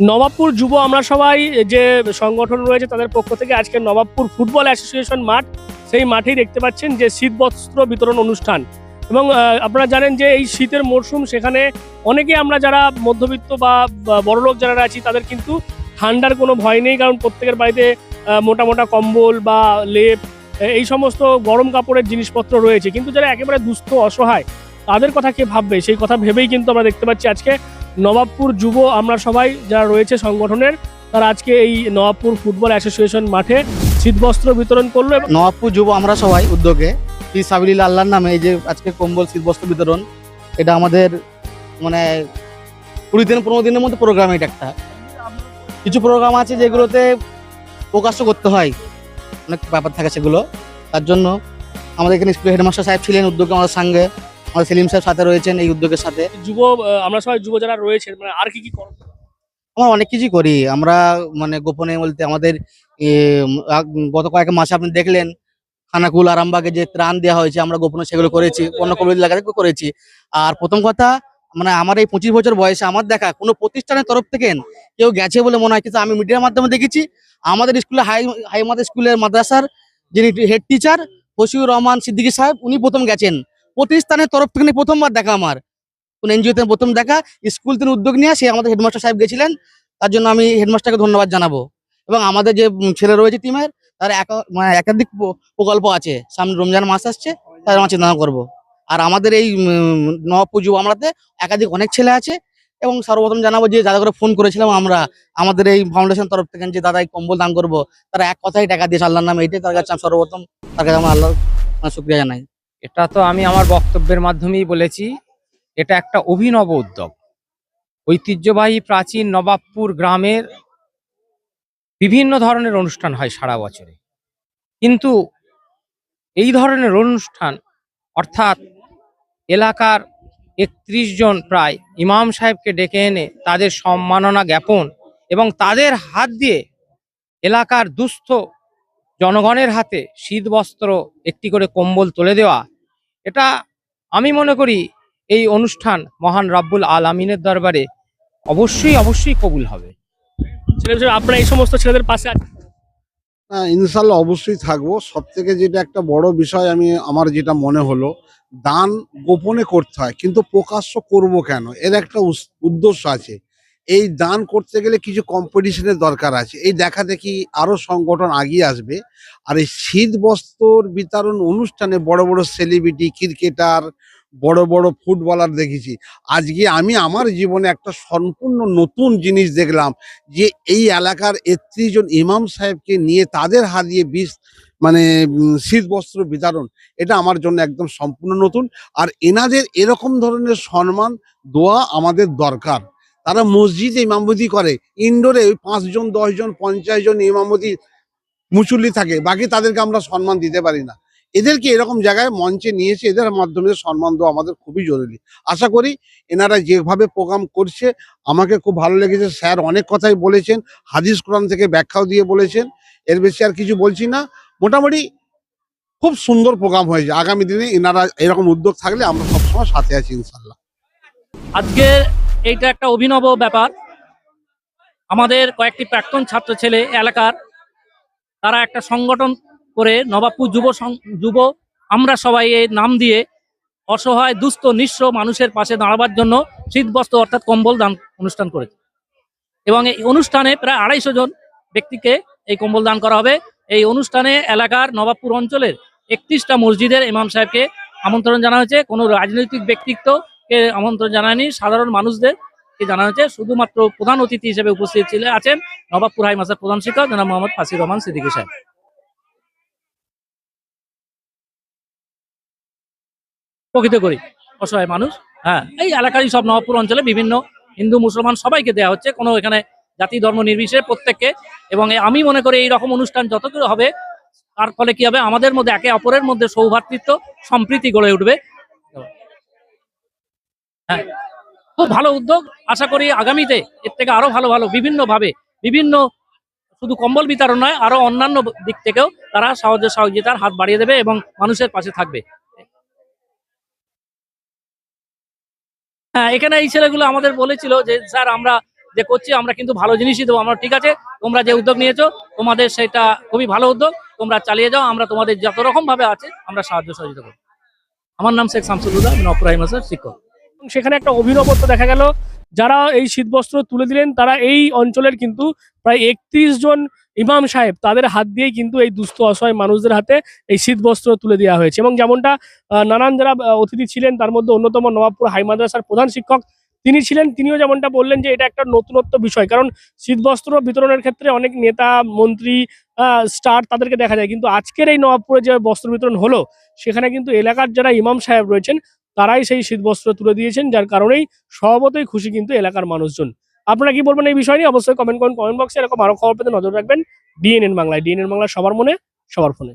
নবাবপুর যুব, আমরা সবাই যে সংগঠন রয়েছে তাদের পক্ষ থেকে আজকে নবাবপুর ফুটবল অ্যাসোসিয়েশন মাঠ, সেই মাঠেই দেখতে পাচ্ছেন যে শীত বস্ত্র বিতরণ অনুষ্ঠান। এবং আপনারা জানেন যে এই শীতের মরশুম সেখানে অনেকে আমরা যারা মধ্যবিত্ত বা বা বড়লোক যারা আছি, তাদের কিন্তু ঠান্ডার কোনো ভয় নেই, কারণ প্রত্যেকের বাড়িতে মোটা মোটা কম্বল বা লেপ এই সমস্ত গরম কাপড়ের জিনিসপত্র রয়েছে। কিন্তু যারা একেবারে দুস্থ, অসহায়, তাদের কথা কে ভাববে? সেই কথা ভেবেই কিন্তু আমরা দেখতে পাচ্ছি আজকে নবাবপুর যুব আমরা সবাই যারা রয়েছে সংগঠনের, তারা আজকে এই নবাবপুর ফুটবল অ্যাসোসিয়েশন মাঠে শীতবস্ত্র বিতরণ করল নবাবপুর যুব আমরা সবাই উদ্যোগে পি সাবিলিল আল্লাহর নামে এই যে আজকে কম্বল শীতবস্ত্র বিতরণ, এটা আমাদের মানে কুড়ি দিন, পনেরো দিনের মধ্যে প্রোগ্রাম এটা একটা। কিছু প্রোগ্রাম আছে যেগুলোতে প্রকাশ্য করতে হয়, অনেক ব্যাপার থাকে সেগুলো। তার জন্য আমাদের এখানে স্কুলের হেডমাস্টার সাহেব ছিলেন উদ্যোগে আমাদের সঙ্গে। আমাদের সেলিম সাহেব সাথে রয়েছেন এই উদ্যোগের সাথে। যুব আমরা সবাই যুব যারা রয়েছেন মানে আর কি কি করো? আমরা অনেক কিছুই করি। আমরা মানে গোপনে বলতে আমাদের গত কয়েক মাসে আপনি দেখলেন খানাকুল আরামবাগে যে ত্রাণ দেওয়া হয়েছে আমরা গোপনে সেগুলো করেছি অন্য কবির এলাকাতে করেছি। আর প্রথম কথা মানে আমার এই পঁচিশ বছর বয়সে আমার দেখা কোনো প্রতিষ্ঠানের তরফ থেকে কেউ গেছে বলে মনে হয় কিন্তু আমি মিডিয়ার মাধ্যমে দেখেছি। আমাদের স্কুলে হাই হাই মাদ্রাস স্কুলের মাদ্রাসার যিনি হেড টিচার ফসিউর রহমান সিদ্দিকী সাহেব উনি প্রথম গেছেন। প্রতিষ্ঠানের তরফ থেকে প্রথমবার দেখা আমার। কোন এনজিও এনজিওতে প্রথম দেখা, স্কুল থেকে উদ্যোগ নিয়ে সে আমাদের হেডমাস্টার সাহেব গেছিলেন, তার জন্য আমি হেডমাস্টারকে ধন্যবাদ জানাব। এবং আমাদের যে ছেলে রয়েছে টিমের তার মানে একাধিক প্রকল্প আছে। সামনে রমজান মাস আসছে, তার আমার চিন্তা করব। আর আমাদের এই নবাবপুর যুব আমরাতে একাধিক অনেক ছেলে আছে, এবং সর্বপ্রথম জানাব যে দাদা করে ফোন করেছিলাম আমরা, আমাদের এই ফাউন্ডেশন তরফ থেকে যে দাদা এই কম্বল দান করব, তারা এক কথাই টাকা দিয়েছে আল্লাহর নামে এইটাই তার কাছে সর্বপ্রথম, তার কাছে আমার আল্লাহ শুক্রিয়া জানাই। এটা তো আমি আমার বক্তব্যের মাধ্যমেই বলেছি, এটা একটা অভিনব উদ্যোগ। ঐতিহ্যবাহী প্রাচীন নবাবপুর গ্রামের বিভিন্ন ধরনের অনুষ্ঠান হয় সারা বছরে। কিন্তু এই ধরনের অনুষ্ঠান, অর্থাৎ এলাকার একত্রিশ জন প্রায় ইমাম সাহেবকে ডেকে এনে তাদের সম্মাননা জ্ঞাপন এবং তাদের হাত দিয়ে এলাকার দুস্থ জনগণের হাতে শীত বস্ত্র একটি করে কম্বল তুলে দেওয়া এটা আমি মনে করি এই অনুষ্ঠান মহান রাব্বুল আল আমিনের দরবারে অবশ্যই অবশ্যই কবুল হবে। ছেলে আপনারা এই সমস্ত ছেলেদের পাশে আছেন। হ্যাঁ ইনশাল্লাহ অবশ্যই থাকব। সব থেকে যেটা একটা বড় বিষয় আমি আমার যেটা মনে হলো দান গোপনে করতে হয় কিন্তু প্রকাশ্য করব কেন? এর একটা উদ্দেশ্য আছে। এই দান করতে গেলে কিছু কম্পিটিশনের দরকার আছে। এই দেখা দেখি আরও সংগঠন আগিয়ে আসবে। আর এই শীত বস্ত্র বিতরণ অনুষ্ঠানে বড় বড় সেলিব্রিটি ক্রিকেটার বড় বড় ফুটবলার দেখেছি। আজকে আমি আমার জীবনে একটা সম্পূর্ণ নতুন জিনিস দেখলাম যে এই এলাকার একত্রিশ জন ইমাম সাহেবকে নিয়ে তাদের হাত দিয়ে বিষ মানে শীত বস্ত্র বিতরণ। এটা আমার জন্য একদম সম্পূর্ণ নতুন। আর এনাদের এরকম ধরনের সম্মান, দোয়া আমাদের দরকার। তারা মসজিদে ইমামতি করে। ইনডোরে ওই পাঁচজন, দশজন পঞ্চাশ জন ইমামতি মুচুল্লি থাকে। বাকি তাদেরকে আমরা সম্মান দিতে পারি না। এদেরকে এরকম জায়গায় মঞ্চে নিয়েছে এদের মাধ্যমে সম্মান দেওয়া আমাদের খুবই জরুরি। আশা করি এনারা যেভাবে প্রোগ্রাম করছে, আমাকে খুব ভালো লেগেছে। স্যার অনেক কথাই বলেছেন, হাদিস কোরআন থেকে ব্যাখ্যাও দিয়ে বলেছেন। এর বেশি আর কিছু বলছি না। মোটামুটি খুব সুন্দর প্রোগ্রাম হয়েছে। আগামী দিনে এনারা এরকম উদ্যোগ থাকলে আমরা সবসময় সাথে আছি ইনশাল্লাহ আজকে এইটা একটা অভিনব ব্যাপার। আমাদের কয়েকটি প্রাক্তন ছাত্র ছেলে এলাকার, তারা একটা সংগঠন করে নবাবপুর যুব যুব, আমরা সবাই এই নাম দিয়ে অসহায়, দুস্থ, নিঃস্ব মানুষের পাশে দাঁড়াবার জন্য শীতবস্ত্র অর্থাৎ কম্বল দান অনুষ্ঠান করেছে। এবং এই অনুষ্ঠানে প্রায় আড়াইশো জন ব্যক্তিকে এই কম্বল দান করা হবে। এই অনুষ্ঠানে এলাকার নবাবপুর অঞ্চলের একত্রিশটা মসজিদের ইমাম সাহেবকে আমন্ত্রণ জানা হয়েছে। কোনো রাজনৈতিক ব্যক্তিত্বকে আমন্ত্রণ জানায়নি। সাধারণ মানুষদের কে জানা হয়েছে, শুধুমাত্র প্রধান অতিথি হিসেবে উপস্থিত ছিলেন, আছেন নবাবপুর হাই মাসের প্রধান শিক্ষক জনাব মোহাম্মদ ফাসির রহমান সিদ্দিকী সাহেব। প্রকৃত করি, অসহায় মানুষ হ্যাঁ এই এলাকারই সব নবাবপুর অঞ্চলে বিভিন্ন হিন্দু, মুসলমান সবাইকে দেওয়া হচ্ছে। কোনো এখানে জাতি, ধর্ম নির্বিশেষে প্রত্যেককে। এবং আমি মনে করি এই রকম অনুষ্ঠান যতগুলো হবে, তার ফলে কি হবে? আমাদের মধ্যে একে অপরের মধ্যে সৌভ্রাতৃত্ব সম্প্রীতি গড়ে উঠবে। হ্যাঁ। খুব ভালো উদ্যোগ। আশা করি আগামীতে এর থেকে আরও ভালো ভালো বিভিন্ন ভাবে বিভিন্ন শুধু কম্বল বিতরণ নয়, আরও অন্যান্য দিক থেকেও তারা সাহায্য সহযোগিতার হাত বাড়িয়ে দেবে এবং মানুষের পাশে থাকবে। হ্যাঁ এখানে এই ছেলেগুলো আমাদের বলেছিল যে, স্যার, আমরা যে করছি, আমরা কিন্তু ভালো জিনিসই দেবো। আমরা, ঠিক আছে, তোমরা যে উদ্যোগ নিয়েছো, তোমাদের সেটা খুবই ভালো উদ্যোগ। তোমরা চালিয়ে যাও, আমরা তোমাদের যত রকম ভাবে আছে, আমরা সাহায্য সহযোগিতা করব। আমার নাম শেখ শামসুল্লাহ আমি শিক্ষক। সেখানে একটা অভিনবত্ব দেখা গেল। যারা এই শীতবস্ত্র তুলে দিলেন, তারা এই অঞ্চলের কিন্তু প্রায় একত্রিশ জন ইমাম সাহেব তাদের হাত দিয়েই কিন্তু এই দুস্থ, অসহায় মানুষদের হাতে এই শীতবস্ত্র তুলে দেওয়া হয়েছে। এবং যেমনটা নানান যারা অতিথি ছিলেন, তার মধ্যে অন্যতম নবাবপুর হাই মাদ্রাসার প্রধান শিক্ষক তিনি ছিলেন। তিনিও যেমনটা বললেন যে এটা একটা নতুনত্ব বিষয়, কারণ শীতবস্ত্র বিতরণের ক্ষেত্রে অনেক নেতা, মন্ত্রী স্টার তাদেরকে দেখা যায়। কিন্তু আজকের এই নবাবপুরে যে বস্ত্র বিতরণ হলো, সেখানে কিন্তু এলাকার যারা ইমাম সাহেব রয়েছেন তারাই সেই শীতবস্ত্র তুলে দিয়েছেন, যার কারণেই স্বভাবতই খুশি কিন্তু এলাকার মানুষজন। আপনারা কি বলবেন এই বিষয় নিয়ে? অবশ্যই কমেন্ট করুন কমেন্ট বক্সে এরকম আরও খবর পেতে নজর রাখবেন। ডিএনএন বাংলায় ডিএনএন বাংলা সবার মনে, সবার ফোনে।